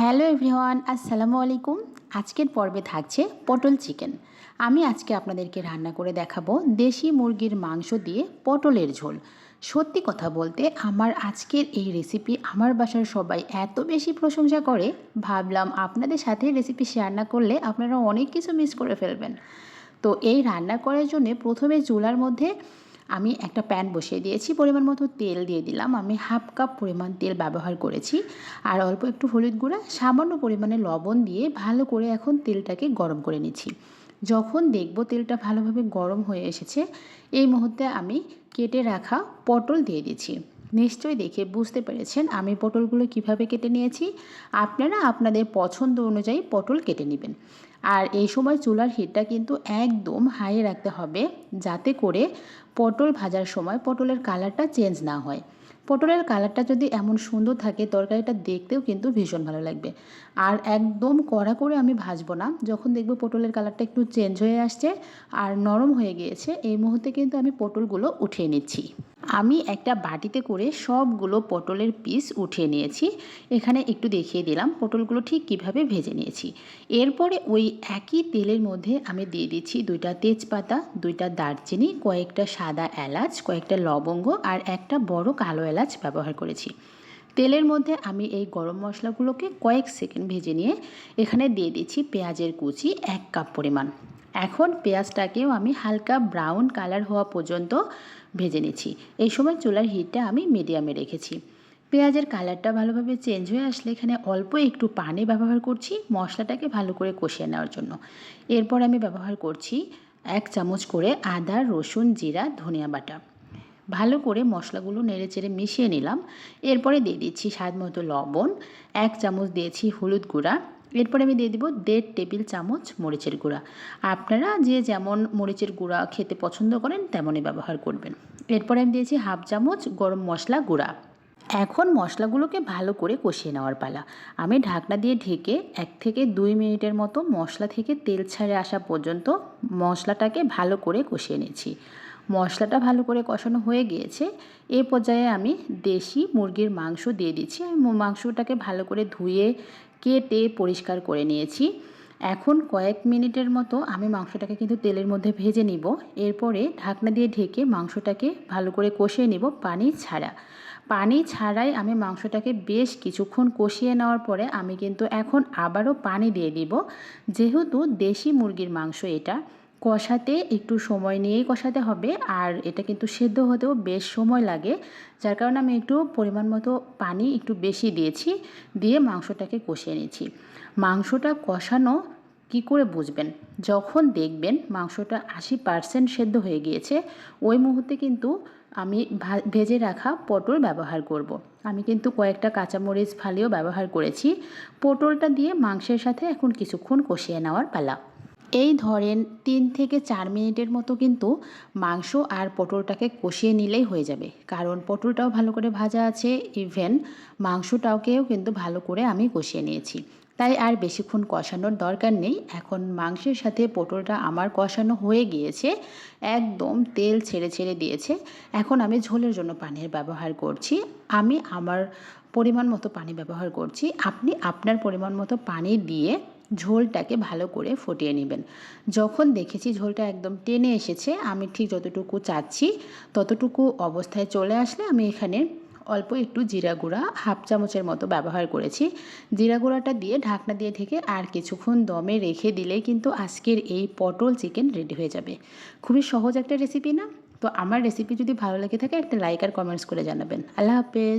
Hello everyone, আসসালামু আলাইকুম। আজকের পর্বে থাকছে পটল চিকেন। আমি আজকে আপনাদেরকে রান্না করে দেখাবো দেশি মুরগির মাংস দিয়ে পটলের ঝোল। সত্যি কথা বলতে, আমার আজকের এই রেসিপি আমার বাসার সবাই এত বেশি প্রশংসা করে, ভাবলাম আপনাদের সাথে রেসিপি শেয়ার না করলে আপনারা অনেক কিছু মিস করে ফেলবেন। তো এই রান্না করার জন্য প্রথমে চুলার মধ্যে আমি একটা প্যান বসিয়ে দিয়েছি, পরিমাণ মতো তেল দিয়ে দিলাম। আমি হাফ কাপ পরিমাণ তেল ব্যবহার করেছি। আর অল্প একটু হলুদ গুঁড়া, সামান্য পরিমাণে লবণ দিয়ে ভালো করে এখন তেলটাকে গরম করে নিচ্ছি। যখন দেখব তেলটা ভালোভাবে গরম হয়ে এসেছে, এই মুহূর্তে আমি কেটে রাখা পটল দিয়ে দিচ্ছি। নিশ্চয়ই দেখে বুঝতে পেরেছেন আমি পটলগুলো কীভাবে কেটে নিয়েছি। আপনারা আপনাদের পছন্দ অনুযায়ী পটল কেটে নেবেন। আর এই সময় চুলার হিটটা কিন্তু একদম হাই রাখতে হবে যাতে করে পটল ভাজার সময় পটলের কালারটা চেঞ্জ না হয়। পটলের কালারটা যদি এমন সুন্দর থাকে তরকারিটা দেখতেও কিন্তু ভীষণ ভালো লাগবে। আর একদম কড়া করে আমি ভাজবো না। যখন দেখব পটলের কালারটা একটু চেঞ্জ হয়ে আসছে আর নরম হয়ে গিয়েছে, এই মুহূর্তে কিন্তু আমি পটলগুলো উঠিয়ে নিচ্ছি। আমি একটা বাটিতে করে সবগুলো পটলের পিস উঠিয়ে নিয়েছি। এখানে একটু দেখিয়ে দিলাম পটলগুলো ঠিক কীভাবে ভেজে নিয়েছি। এরপরে ওই একই তেলের মধ্যে আমি দিয়ে দিচ্ছি দুইটা তেজপাতা, দুইটা দারচিনি, কয়েকটা সাদা এলাচ, কয়েকটা লবঙ্গ আর একটা বড় কালো এলাচ ব্যবহার করেছি। তেলের মধ্যে আমি এই গরম মশলাগুলোকে কয়েক সেকেন্ড ভেজে নিয়ে এখানে দিয়ে দিচ্ছি পেঁয়াজের কুচি এক কাপ পরিমাণ। এখন পেঁয়াজটাকেও আমি হালকা ব্রাউন কালার হওয়া পর্যন্ত ভেজে নিচ্ছি। এই সময় চুলার হিটটা আমি মিডিয়ামে রেখেছি। পেঁয়াজের কালারটা ভালোভাবে চেঞ্জ হয়ে আসলে এখানে অল্প একটু পানি ব্যবহার করছি মশলাটাকে ভালো করে কষিয়ে নেওয়ার জন্য। এরপর আমি ব্যবহার করছি এক চামচ করে আদা, রসুন, জিরা, ধনিয়া বাটা। ভালো করে মশলাগুলো নেড়ে চেড়ে মিশিয়ে নিলাম। এরপরে দিয়ে দিচ্ছি স্বাদ মতো লবণ। এক চামচ দিয়েছি হলুদ গুঁড়া। এরপরে আমি দিয়ে দিব দেড় টেবিল চামচ মরিচের গুঁড়া। আপনারা যে যেমন মরিচের গুঁড়া খেতে পছন্দ করেন তেমনই ব্যবহার করবেন। এরপরে আমি দিয়েছি হাফ চামচ গরম মশলা গুঁড়া। এখন মশলাগুলোকে ভালো করে কষিয়ে নেওয়ার পালা। আমি ঢাকনা দিয়ে ঢেকে এক থেকে দুই মিনিটের মতো মশলা থেকে তেল ছাড়ে আসা পর্যন্ত মশলাটাকে ভালো করে কষিয়ে নিয়েছি। মশলাটা ভালো করে কষানো হয়ে গিয়েছে। এ পর্যায়ে আমি দেশি মুরগির মাংস দিয়ে দিচ্ছি। আমি মাংসটাকে ভালো করে ধুয়ে কেটে পরিষ্কার করে নিয়েছি। এখন কয়েক মিনিটের মতো আমি মাংসটাকে কিন্তু তেলের মধ্যে ভেজে নিব। এরপরে ঢাকনা দিয়ে ঢেকে মাংসটাকে ভালো করে কষিয়ে নিব পানি ছাড়া। পানি ছাড়াই আমি মাংসটাকে বেশ কিছুক্ষণ কষিয়ে নেওয়ার পরে আমি কিন্তু এখন আবারও পানি দিয়ে দিব। যেহেতু দেশি মুরগির মাংস এটা কষাতে একটু সময় নিয়েই কষাতে হবে। আর এটা কিন্তু সেদ্ধ হতেও বেশ সময় লাগে। যার কারণে আমি একটু পরিমাণ মতো পানি একটু বেশি দিয়েছি, দিয়ে মাংসটাকে কষিয়ে নিয়েছি। মাংসটা কষানো কি করে বুঝবেন? যখন দেখবেন মাংসটা আশি পারসেন্ট সেদ্ধ হয়ে গিয়েছে, ওই মুহূর্তে কিন্তু আমি ভেজে রাখা পটল ব্যবহার করব। আমি কিন্তু কয়েকটা কাঁচামরিচ ফালিও ব্যবহার করেছি। পটলটা দিয়ে মাংসের সাথে এখন কিছুক্ষণ কষিয়ে নেওয়ার পালা। এই ধরেন তিন থেকে চার মিনিটের মতো কিন্তু মাংস আর পটলটাকে কষিয়ে নিলেই হয়ে যাবে। কারণ পটলটাও ভালো করে ভাজা আছে ইভেন মাংসটাকেও কিন্তু ভালো করে আমি কষিয়ে নিয়েছি। তাই আর বেশিক্ষণ কষানোর দরকার নেই। এখন মাংসের সাথে পটলটা আমার কষানো হয়ে গিয়েছে, একদম তেল ছেড়ে ছেড়ে দিয়েছে। এখন আমি ঝোলের জন্য পানির ব্যবহার করছি। আমি আমার পরিমাণ মতো পানি ব্যবহার করছি। আপনি আপনার পরিমাণ মতো পানি দিয়ে ঝোলটাকে ভালো করে ফুটিয়ে নেবেন। যখন দেখেছি ঝোলটা একদম টেনে এসেছে, আমি ঠিক যতটুকু চাচ্ছি ততটুকু অবস্থায় চলে আসলে আমি এখানে অল্প একটু জিরা গুঁড়া হাফ চামচের মতো ব্যবহার করেছি। জিরা গুঁড়াটা দিয়ে ঢাকনা দিয়ে থেকে আর কিছুক্ষণ দমে রেখে দিলেই কিন্তু আজকের এই পটল চিকেন রেডি হয়ে যাবে। খুবই সহজ একটা রেসিপি না? তো আমার রেসিপি যদি ভালো লেগে থাকে একটা লাইক আর কমেন্টস করে জানাবেন। আল্লাহ হাফেজ।